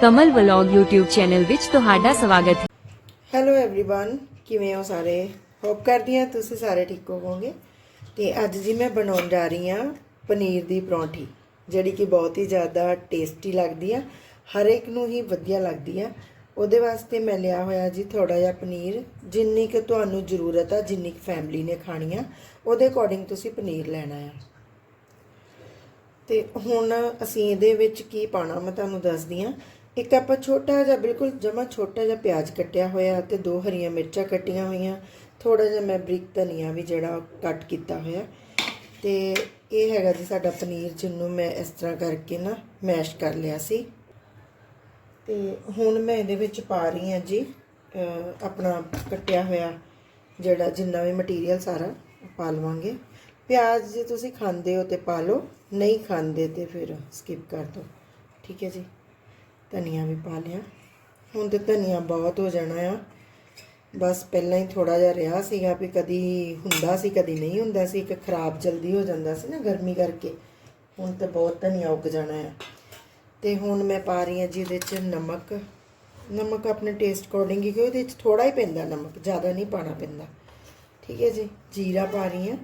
ਕਮਲ vlog YouTube channel ਵਿੱਚ ਤੁਹਾਡਾ ਸਵਾਗਤ ਹੈ ਹੈਲੋ एवरीवन ਕਿਵੇਂ ਹੋ ਸਾਰੇ ਹੋਪ ਕਰਦੀ ਹਾਂ ਤੁਸੀਂ ਸਾਰੇ ਠੀਕ ਹੋਵੋਗੇ ਤੇ ਅੱਜ ਜੀ ਮੈਂ ਬਣਾਉਣ ਜਾ ਰਹੀ ਹਾਂ ਪਨੀਰ ਦੀ ਪਰੌਂਠੀ ਜਿਹੜੀ ਕਿ ਬਹੁਤ ਹੀ ਜ਼ਿਆਦਾ ਟੇਸਟੀ ਲੱਗਦੀ ਆ ਹਰ ਇੱਕ ਨੂੰ ਹੀ ਵਧੀਆ ਲੱਗਦੀ ਆ ਉਹਦੇ ਵਾਸਤੇ ਮੈਂ ਲਿਆ ਹੋਇਆ ਜੀ ਥੋੜਾ ਜਿਹਾ ਪਨੀਰ। ਜਿੰਨੀ ਕਿ ਤੁਹਾਨੂੰ ਜ਼ਰੂਰਤ ਆ, ਜਿੰਨੀ ਕਿ ਫੈਮਿਲੀ ਨੇ ਖਾਣੀ ਆ ਉਹਦੇ ਅਕੋਰਡਿੰਗ ਤੁਸੀਂ ਪਨੀਰ ਲੈਣਾ ਆ। ਤੇ ਹੁਣ ਅਸੀਂ ਇਹਦੇ ਵਿੱਚ ਕੀ ਪਾਣਾ ਮੈਂ ਤੁਹਾਨੂੰ ਦੱਸਦੀ ਆ ਇੱਕ ਆਪਾਂ ਛੋਟਾ ਜਿਹਾ, ਬਿਲਕੁਲ ਜਮਾ ਛੋਟਾ ਜਿਹਾ ਪਿਆਜ਼ ਕੱਟਿਆ ਹੋਇਆ ਤੇ ਦੋ ਹਰੀਆਂ ਮਿਰਚਾਂ ਕੱਟੀਆਂ ਹੋਈਆਂ। ਥੋੜਾ ਜਿਹਾ ਮੈਂ ਬਰੀਕ ਧਨੀਆ ਵੀ ਜਿਹੜਾ ਕੱਟ ਕੀਤਾ ਹੋਇਆ। ਤੇ ਇਹ ਹੈਗਾ ਜੀ ਸਾਡਾ ਪਨੀਰ, ਜਿਹਨੂੰ ਮੈਂ ਇਸ ਤਰ੍ਹਾਂ ਕਰਕੇ ਨਾ ਮੈਸ਼ ਕਰ ਲਿਆ ਸੀ। ਤੇ ਹੁਣ ਮੈਂ ਇਹਦੇ ਵਿੱਚ ਪਾ ਰਹੀ ਹਾਂ ਜੀ ਆਪਣਾ ਕੱਟਿਆ ਹੋਇਆ ਜਿਹੜਾ ਜਿੰਨਾ ਵੀ ਮਟੀਰੀਅਲ ਸਾਰਾ ਪਾ ਲਵਾਂਗੇ। ਪਿਆਜ਼ ਜੇ ਤੁਸੀਂ ਖਾਂਦੇ ਹੋ ਤੇ ਪਾ ਲਓ, ਨਹੀਂ ਖਾਂਦੇ ਤੇ ਫਿਰ ਸਕਿਪ ਕਰ ਦਿਓ। ਠੀਕ ਹੈ ਜੀ? ਧਨੀਆ ਵੀ ਪਾ ਲਿਆ। ਹੁਣ ਤੇ ਧਨੀਆ ਬਹੁਤ ਹੋ ਜਾਣਾ ਆ। ਬਸ ਪਹਿਲਾਂ ਹੀ ਥੋੜਾ ਜਿਹਾ ਰਿਹਾ ਸੀਗਾ ਵੀ ਕਦੀ ਹੁੰਦਾ ਸੀ, ਕਦੀ ਨਹੀਂ ਹੁੰਦਾ ਸੀ। ਇੱਕ ਖਰਾਬ ਜਲਦੀ ਹੋ ਜਾਂਦਾ ਸੀ ਨਾ ਗਰਮੀ ਕਰਕੇ। ਹੁਣ ਤੇ ਬਹੁਤ ਧਨੀਆ ਉੱਗ ਜਾਣਾ ਆ। ਤੇ ਹੁਣ ਮੈਂ ਪਾ ਰਹੀ ਹਾਂ ਜੀ ਇਹਦੇ 'ਚ ਨਮਕ। ਨਮਕ ਆਪਣੇ ਟੇਸਟ ਅਕੋਰਡਿੰਗ ਹੀ ਕਿਉਂਕਿ ਇਹਦੇ 'ਚ ਥੋੜਾ ਹੀ ਪੈਂਦਾ ਨਮਕ, ਜ਼ਿਆਦਾ ਨਹੀਂ ਪਾਣਾ ਪੈਂਦਾ। ਠੀਕ ਹੈ ਜੀ, ਜੀਰਾ ਪਾ ਰਹੀ ਹਾਂ।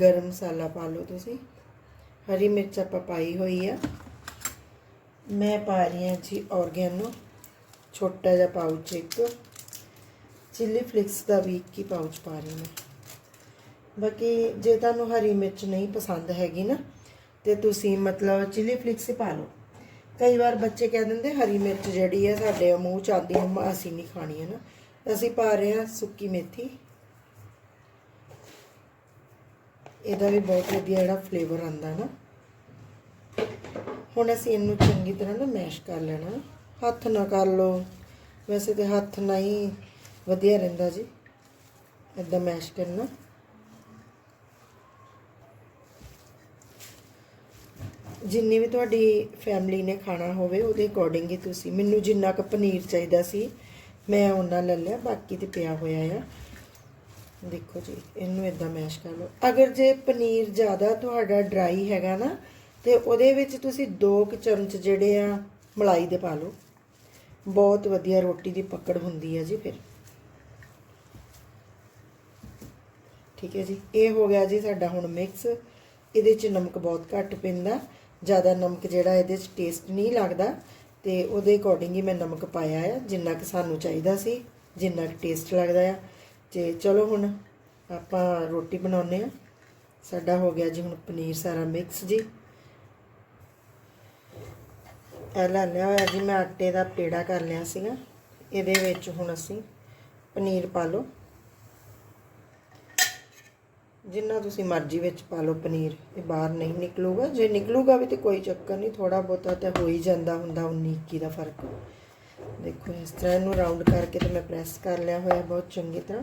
ਗਰਮ ਮਸਾਲਾ ਪਾ ਲਓ ਤੁਸੀਂ। ਹਰੀ ਮਿਰਚ ਆਪਾਂ ਪਾਈ ਹੋਈ ਆ। ਮੈਂ ਪਾ ਰਹੀ ਹਾਂ ਜੀ ਔਰਗੈਨੋ, ਛੋਟਾ ਜਿਹਾ ਪਾਊਚ ਇੱਕ। ਚਿੱਲੀ ਫਲਿਕਸ ਦਾ ਵੀ ਇੱਕ ਹੀ ਪਾਊਚ ਪਾ ਰਹੀ ਹਾਂ ਬਾਕੀ ਜੇ ਤੁਹਾਨੂੰ ਹਰੀ ਮਿਰਚ ਨਹੀਂ ਪਸੰਦ ਹੈਗੀ ਨਾ, ਤੇ ਤੁਸੀਂ ਮਤਲਬ ਚਿੱਲੀ ਫਲਿਕਸ ਹੀ ਪਾ ਲਓ। ਕਈ ਵਾਰ ਬੱਚੇ ਕਹਿ ਦਿੰਦੇ, ਹਰੀ ਮਿਰਚ ਜਿਹੜੀ ਹੈ ਸਾਡੇ ਮੂੰਹ ਚ ਆਉਂਦੀ ਹੈ ਅਸੀਂ ਨਹੀਂ ਖਾਣੀ ਹੈ ਨਾ। ਅਸੀਂ ਪਾ ਰਹੇ ਹਾਂ ਸੁੱਕੀ ਮੇਥੀ। ਇਹਦਾ ਵੀ ਬਹੁਤ ਵਧੀਆ ਜਿਹੜਾ ਫਲੇਵਰ ਆਉਂਦਾ ਨਾ। ਹੁਣ ਅਸੀਂ ਇਹਨੂੰ ਚੰਗੀ ਤਰ੍ਹਾਂ ਨਾ ਮੈਸ਼ ਕਰ ਲੈਣਾ। ਹੱਥ ਨਾ ਕਰ ਲਓ। ਵੈਸੇ ਤੇ ਹੱਥ ਨਾਲ ਹੀ ਵਧੀਆ ਰਹਿੰਦਾ ਜੀ। ਇਦਾਂ ਮੈਸ਼ ਕਰਨਾ। ਜਿੰਨੀ ਵੀ ਤੁਹਾਡੀ ਫੈਮਿਲੀ ਨੇ ਖਾਣਾ ਹੋਵੇ, ਉਹਦੇ ਅਕੋਰਡਿੰਗ ਹੀ ਤੁਸੀਂ। ਮੈਨੂੰ ਜਿੰਨਾ ਕੁ ਪਨੀਰ ਚਾਹੀਦਾ ਸੀ, ਮੈਂ ਉਹਨਾਂ ਲੈ ਲਿਆ, ਬਾਕੀ ਤੇ ਪਿਆ ਹੋਇਆ ਆ। ਦੇਖੋ ਜੀ, ਇਹਨੂੰ ਇਦਾਂ ਮੈਸ਼ ਕਰ ਲਓ। ਅਗਰ ਜੇ ਪਨੀਰ ਜ਼ਿਆਦਾ ਤੁਹਾਡਾ ਡਰਾਈ ਹੈਗਾ ਨਾ, ਤੇ ਉਹਦੇ ਵਿੱਚ ਤੁਸੀਂ 2 ਕੁ ਚਮਚ ਜਿਹੜੇ ਆ, ਮਲਾਈ ਦੇ ਪਾ ਲਓ। ਬਹੁਤ ਵਧੀਆ ਰੋਟੀ ਦੀ ਪਕੜ ਹੁੰਦੀ ਹੈ ਜੀ ਫਿਰ। ਠੀਕ ਹੈ ਜੀ, ਇਹ ਹੋ ਗਿਆ ਜੀ ਸਾਡਾ ਹੁਣ ਮਿਕਸ ਇਹਦੇ ਚ ਨਮਕ ਬਹੁਤ ਘੱਟ ਪੈਂਦਾ। ਜ਼ਿਆਦਾ ਨਮਕ ਜਿਹੜਾ ਇਹਦੇ ਚ ਟੇਸਟ ਨਹੀਂ ਲੱਗਦਾ ਤੇ ਉਹਦੇ ਅਕੋਰਡਿੰਗ ਹੀ ਮੈਂ ਨਮਕ ਪਾਇਆ ਆ, ਜਿੰਨਾ ਕਿ ਸਾਨੂੰ ਚਾਹੀਦਾ ਸੀ, ਜਿੰਨਾ ਕਿ ਟੇਸਟ ਲੱਗਦਾ ਆ। ਤੇ ਚਲੋ ਹੁਣ ਆਪਾਂ ਰੋਟੀ ਬਣਾਉਨੇ ਆ। ਸਾਡਾ ਹੋ ਗਿਆ ਜੀ ਹੁਣ ਪਨੀਰ ਸਾਰਾ ਮਿਕਸ ਜੀ। ਇਹ ਲੈ ਲਿਆ ਹੋਇਆ ਜੀ, ਮੈਂ ਆਟੇ ਦਾ ਪੇੜਾ ਕਰ ਲਿਆ ਸੀਗਾ। ਇਹਦੇ ਵਿੱਚ ਹੁਣ ਅਸੀਂ ਪਨੀਰ ਪਾ ਲਓ। ਜਿੰਨਾ ਤੁਸੀਂ ਮਰਜ਼ੀ ਵਿੱਚ ਪਾ ਲਓ ਪਨੀਰ, ਇਹ ਬਾਹਰ ਨਹੀਂ ਨਿਕਲੂਗਾ। ਜੇ ਨਿਕਲੂਗਾ ਵੀ ਤੇ ਕੋਈ ਚੱਕਰ ਨਹੀਂ ਥੋੜਾ ਬਹੁਤਾ ਤਾਂ ਹੋ ਹੀ ਜਾਂਦਾ ਹੁੰਦਾ 19 21 ਦਾ ਫ਼ਰਕ। ਦੇਖੋ, ਇਸ ਤਰ੍ਹਾਂ ਇਹਨੂੰ ਰਾਉਂਡ ਕਰਕੇ ਤੇ ਮੈਂ ਪ੍ਰੈਸ ਕਰ ਲਿਆ ਹੋਇਆ ਬਹੁਤ ਚੰਗੀ ਤਰ੍ਹਾਂ।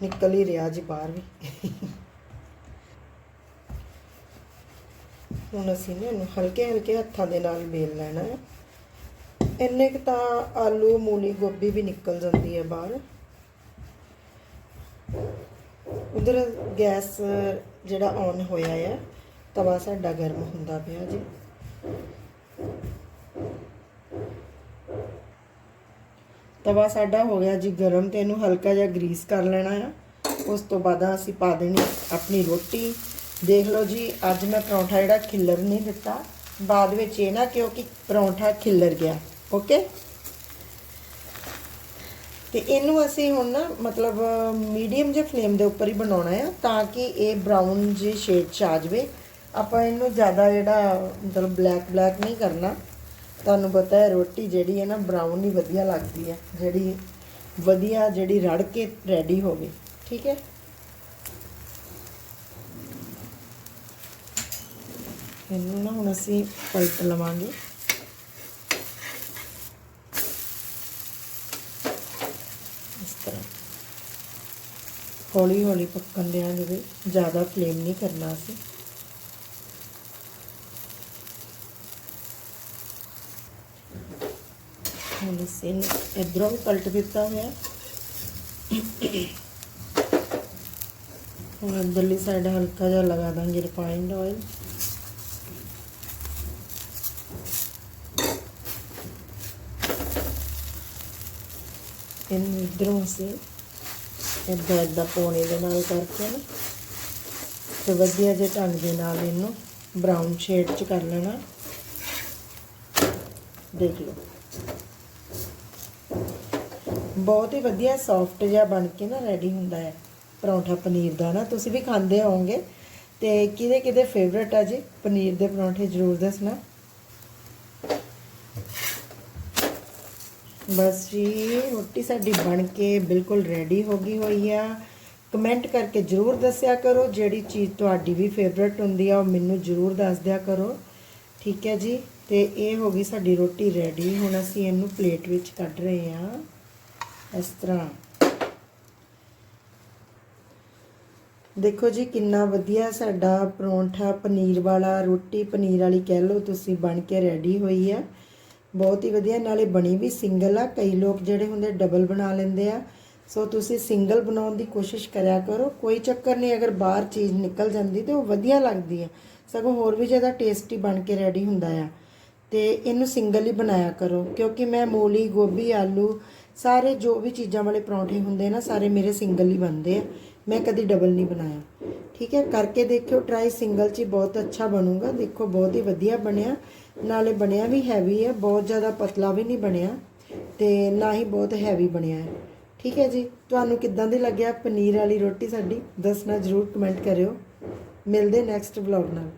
ਨਿਕਲ ਹੀ ਰਿਹਾ ਜੀ ਬਾਹਰ ਵੀ। ਹੁਣ ਅਸੀਂ ਨੇ ਇਹਨੂੰ ਹਲਕੇ ਹਲਕੇ ਹੱਥਾਂ ਦੇ ਨਾਲ ਬੇਲ ਲੈਣਾ ਹੈ। ਇੰਨੇ ਕੁ ਤਾਂ ਆਲੂ, ਮੂਲੀ, ਗੋਭੀ ਵੀ ਨਿਕਲ ਜਾਂਦੀ ਹੈ ਬਾਹਰ। ਉਧਰ ਗੈਸ ਜਿਹੜਾ ਔਨ ਹੋਇਆ ਆ, ਤਵਾ ਸਾਡਾ ਗਰਮ ਹੁੰਦਾ ਪਿਆ ਜੀ। ਤਵਾ ਸਾਡਾ ਹੋ ਗਿਆ ਜੀ ਗਰਮ ਤੇ ਇਹਨੂੰ ਹਲਕਾ ਜਿਹਾ ਗਰੀਸ ਕਰ ਲੈਣਾ ਆ। ਉਸ ਤੋਂ ਬਾਅਦ ਅਸੀਂ ਪਾ ਦੇਣੀ ਆਪਣੀ ਰੋਟੀ। ਦੇਖ ਲਓ ਜੀ, ਅੱਜ ਮੈਂ ਪਰੌਂਠਾ ਜਿਹੜਾ ਖਿੱਲਰ ਨਹੀਂ ਦਿੱਤਾ। ਬਾਅਦ ਵਿੱਚ ਇਹ ਨਾ ਕਿਉਂਕਿ ਪਰੌਂਠਾ ਖਿੱਲਰ ਗਿਆ ਓਕੇ ਤੇ ਇਹਨੂੰ ਅਸੀਂ ਹੁਣ ਨਾ ਮਤਲਬ ਮੀਡੀਅਮ ਜਿਹੇ ਫਲੇਮ ਦੇ ਉੱਪਰ ਹੀ ਬਣਾਉਣਾ ਆ, ਤਾਂ ਕਿ ਇਹ ਬਰਾਊਨ ਜੀ ਸ਼ੇਡ ਚ ਆ ਜਾਵੇ। ਆਪਾਂ ਇਹਨੂੰ ਜ਼ਿਆਦਾ ਜਿਹੜਾ ਮਤਲਬ ਬਲੈਕ ਬਲੈਕ ਨਹੀਂ ਕਰਨਾ। ਤੁਹਾਨੂੰ ਪਤਾ ਹੈ, ਰੋਟੀ ਜਿਹੜੀ ਹੈ ਨਾ ਬਰਾਊਨ ਹੀ ਵਧੀਆ ਲੱਗਦੀ ਹੈ। ਜਿਹੜੀ ਵਧੀਆ, ਜਿਹੜੀ ਰੜ ਕੇ ਰੈਡੀ ਹੋਵੇ। ਠੀਕ ਹੈ? ਇਹਨੂੰ ਨਾ ਹੁਣ ਅਸੀਂ ਪਲਟ ਲਵਾਂਗੇ। ਇਸ ਤਰ੍ਹਾਂ। ਹੌਲੀ ਹੌਲੀ ਪੱਕਣ ਦਿਆਂ ਜਿਹਦੇ ਜ਼ਿਆਦਾ ਫਲੇਮ ਨਹੀਂ ਕਰਨਾ ਅਸੀਂ ਹੁਣ ਅਸੀਂ ਇਧਰੋਂ ਵੀ ਪਲਟ ਦਿੱਤਾ ਹੋਇਆ। ਹੁਣ ਇੱਧਰਲੀ ਸਾਈਡ ਹਲਕਾ ਜਿਹਾ ਲਗਾ ਦਾਂਗੇ ਰਿਫਾਈਨਡ ਆਇਲ ਇਹਨੂੰ ਇਧਰੋਂ ਅਸੀਂ ਇੱਦਾਂ ਇੱਦਾਂ ਪੌਣੇ ਦੇ ਨਾਲ ਕਰਕੇ ਨਾ। ਤੇ ਵਧੀਆ ਜਿਹੇ ਢੰਗ ਦੇ ਨਾਲ ਇਹਨੂੰ ਬਰਾਊਨ ਸ਼ੇਡ ਚ ਕਰ ਲੈਣਾ। ਦੇਖ ਲਓ। ਬਹੁਤ ਹੀ ਵਧੀਆ ਸੌਫਟ ਜਿਹਾ ਬਣ ਕੇ ਨਾ ਰੈਡੀ ਹੁੰਦਾ ਹੈ ਪਰੌਂਠਾ ਪਨੀਰ ਦਾ ਨਾ। ਤੁਸੀਂ ਵੀ ਖਾਂਦੇ ਹੋਵੋਗੇ। ਤੇ ਕਿਹਦੇ ਕਿਹਦੇ ਫੇਵਰਟ ਆ ਜੀ? ਪਨੀਰ ਦੇ ਪਰੌਂਠੇ ਜ਼ਰੂਰ ਦੱਸਣਾ। ਬਸ ਜੀ, ਰੋਟੀ ਸਾਡੀ ਬਣ ਕੇ ਬਿਲਕੁਲ ਰੈਡੀ ਹੋ ਗਈ ਹੋਈ ਆ। ਕਮੈਂਟ ਕਰਕੇ ਜਰੂਰ ਦੱਸਿਆ ਕਰੋ, ਜਿਹੜੀ ਚੀਜ਼ ਤੁਹਾਡੀ ਵੀ ਫੇਵਰਟ ਹੁੰਦੀ ਆ, ਉਹ ਮੈਨੂੰ ਜਰੂਰ ਦੱਸ ਦਿਆ ਕਰੋ। ਠੀਕ ਹੈ ਜੀ? ਤੇ ਇਹ ਹੋ ਗਈ ਸਾਡੀ ਰੋਟੀ ਰੈਡੀ ਹੁਣ ਅਸੀਂ ਇਹਨੂੰ ਪਲੇਟ ਵਿੱਚ ਕੱਢ ਰਹੇ ਹਾਂ। ਇਸ ਤਰ੍ਹਾਂ। ਦੇਖੋ ਜੀ, ਕਿੰਨਾ ਵਧੀਆ ਸਾਡਾ ਪਰੌਂਠਾ, ਪਨੀਰ ਵਾਲਾ, ਰੋਟੀ ਪਨੀਰ ਵਾਲੀ ਕਹਿ ਲਓ, ਤੁਸੀਂ ਬਣ ਕੇ ਰੈਡੀ ਹੋਈ ਆ। ਬਹੁਤ ਹੀ ਵਧੀਆ, ਨਾਲੇ ਬਣੀ ਵੀ ਸਿੰਗਲ ਆ, ਕਈ ਲੋਕ ਜਿਹੜੇ ਹੁੰਦੇ ਡਬਲ ਬਣਾ ਲੈਂਦੇ ਆ। ਸੋ ਤੁਸੀਂ ਸਿੰਗਲ ਬਣਾਉਣ ਦੀ ਕੋਸ਼ਿਸ਼ ਕਰਿਆ ਕਰੋ, ਕੋਈ ਚੱਕਰ ਨਹੀਂ, ਅਗਰ ਬਾਹਰ ਚੀਜ਼ ਨਿਕਲ ਜਾਂਦੀ ਤੇ ਉਹ ਵਧੀਆ ਲੱਗਦੀ ਆ। ਸਗੋਂ ਹੋਰ ਵੀ ਜ਼ਿਆਦਾ ਟੇਸਟੀ ਬਣ ਕੇ ਰੈਡੀ ਹੁੰਦਾ ਆ। ਤੇ ਇਹਨੂੰ ਸਿੰਗਲ ਹੀ ਬਣਾਇਆ ਕਰੋ, ਕਿਉਂਕਿ ਮੈਂ ਮੂਲੀ, ਗੋਭੀ, ਆਲੂ ਸਾਰੇ ਜੋ ਵੀ ਚੀਜ਼ਾਂ ਵਾਲੇ ਪਰੌਂਠੇ ਹੁੰਦੇ ਨਾ, ਸਾਰੇ ਮੇਰੇ ਸਿੰਗਲ ਹੀ ਬਣਦੇ ਆ। ਮੈਂ ਕਦੀ ਡਬਲ ਨਹੀਂ ਬਣਾਇਆ। ਠੀਕ ਹੈ, ਕਰਕੇ ਦੇਖਿਓ ਟਰਾਈ ਸਿੰਗਲ 'ਚ ਬਹੁਤ ਅੱਛਾ ਬਣੂਗਾ। ਦੇਖੋ, ਬਹੁਤ ਹੀ ਵਧੀਆ ਬਣਿਆ। ਨਾਲੇ ਬਣਿਆ ਵੀ ਹੈਵੀ ਹੈ, ਬਹੁਤ ਜ਼ਿਆਦਾ ਪਤਲਾ ਵੀ ਨਹੀਂ ਬਣਿਆ ਤੇ ਨਾ ਹੀ ਬਹੁਤ ਹੈਵੀ ਬਣਿਆ ਹੈ। ਠੀਕ ਹੈ ਜੀ, ਤੁਹਾਨੂੰ ਕਿੱਦਾਂ ਦੀ ਲੱਗਿਆ ਪਨੀਰ ਵਾਲੀ ਰੋਟੀ ਸਾਡੀ? ਦੱਸਣਾ ਜ਼ਰੂਰ ਕਮੈਂਟ ਕਰਿਓ। ਮਿਲਦੇ ਨੈਕਸਟ ਵਲੌਗ ਨਾਲ।